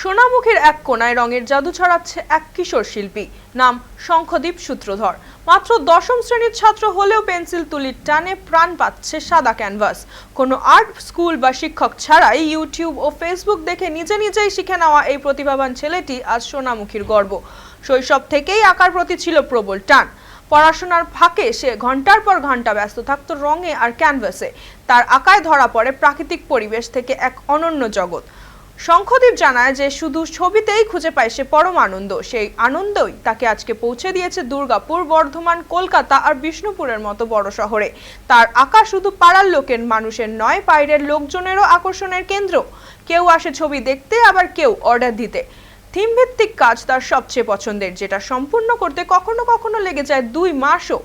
সোনামুখীর এক কোনায় রঙের জাদু ছড়াচ্ছে এক কিশোর শিল্পী। নাম শঙ্খদীপ সূত্রধর। মাত্র দশম শ্রেণির ছাত্র হলেও পেন্সিল তুলির টানে প্রাণ পাচ্ছে সাদা ক্যানভাস। কোনো আর্ট স্কুল বা শিক্ষক ছাড়াই ইউটিউব ও ফেসবুক দেখে নিজে নিজেই শিখে নেওয়া এই প্রতিভাবান ছেলেটি আজ সোনামুখীর গর্ব। শৈশব থেকেই আঁকার প্রতি ছিল প্রবল টান। পড়াশোনার ফাঁকে সে ঘণ্টার পর ঘণ্টা ব্যস্ত থাকতো রঙে আর ক্যানভাসে। তার আঁকায় ধরা পড়ে প্রাকৃতিক পরিবেশ থেকে এক অনন্য জগৎ। শঙ্খদীপ জানায় যে শুধু ছবিতেই খুঁজে পায় সে পরম আনন্দ সেই আনন্দই তাকে আজকে পৌঁছে দিয়েছে দুর্গাপুর, বর্ধমান, কলকাতা আর বিষ্ণুপুরের মতো বড় শহরে। তার আঁকা শুধু পাড়ার লোকের মানুষের নয়, বাইরের লোকজনেরও আকর্ষণের কেন্দ্র। কেউ আসে ছবি দেখতে, আবার কেউ অর্ডার দিতে। থিম ভিত্তিক কাজ তার সবচেয়ে পছন্দের, যেটা সম্পূর্ণ করতে কখনো কখনো লেগে যায় দুই মাসও।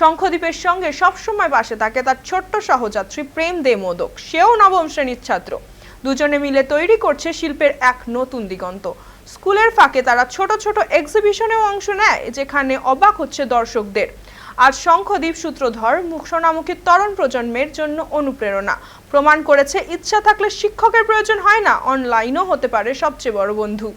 শঙ্খদ্বীপের সঙ্গে সবসময় পাশে থাকে তার ছোট্ট সহযাত্রী প্রেম দে মোদক। সেও নবম শ্রেণির ছাত্র। দুজনে মিলে তৈরি করছে শিল্পের এক নতুন দিগন্ত। স্কুলের ফাঁকে তারা ছোট ছোট এক্সিবিশনেও অংশ নেয়, যেখানে অবাক হচ্ছে দর্শকদের। আর শঙ্খদ্বীপ সূত্রধর মুখ সোনামুখী তরুণ প্রজন্মের জন্য অনুপ্রেরণা। প্রমাণ করেছে, ইচ্ছা থাকলে শিক্ষকের প্রয়োজন হয় না অনলাইনও হতে পারে সবচেয়ে বড় বন্ধু।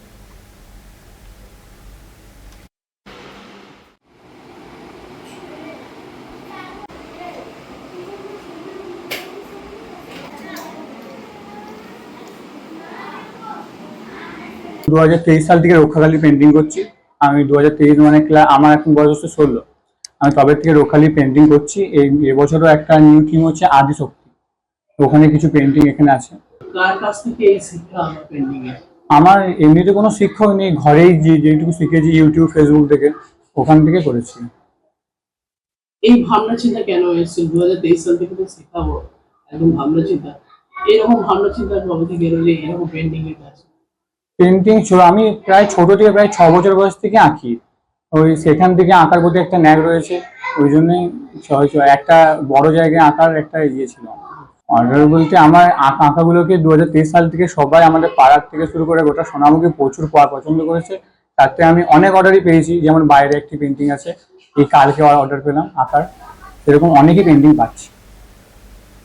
দু হাজার তেইশ সাল থেকে রক্ষাকালী পেন্টিং করছি। আমি দু মানে ক্লা- আমার এখন বয়স হচ্ছে ষোলো। আমি তবে থেকে রক্ষালী পেন্টিং করছি। এই এবছরও একটা নিউ থিম হচ্ছে আদিশক্তি। তো ওখানে কিছু পেন্টিং এখানে আছে। আমার এমনিতে কোনো শিক্ষক নেই। ঘরেই যে যেটুকু শিখেছি ইউটিউব ফেসবুক থেকে ওখান থেকে করেছি। এই ভাবনা চিন্তা কেন এসেছিল দু হাজার তেইশ সাল থেকে তো শেখাবো। একদম ভাবনা চিন্তা এরকম ভাবনা চিন্তা কবে থেকে এরকম পেন্টিং এর পেন্টিং আমি প্রায় ছোট থেকে প্রায় ছ বছর বয়স থেকে আঁকি। ওই সেখান থেকে আঁকার প্রতি একটা ন্যাক রয়েছে। ওই জন্যই একটা বড় জায়গায় আঁকার একটা ইয়ে ছিল। অর্ডার বলতে আমার আঁকা আঁকাগুলোকে দু হাজার তেইশ সাল থেকে সবাই আমাদের পাড়ার থেকে শুরু করে গোটা সোনামুখী প্রচুর পছন্দ করেছে। তাতে আমি অনেক অর্ডারই পেয়েছি। যেমন বাইরে একটি পেন্টিং আছে। এই কালকে অর্ডার পেলাম আঁকার। এরকম অনেকই পেন্টিং পাচ্ছি।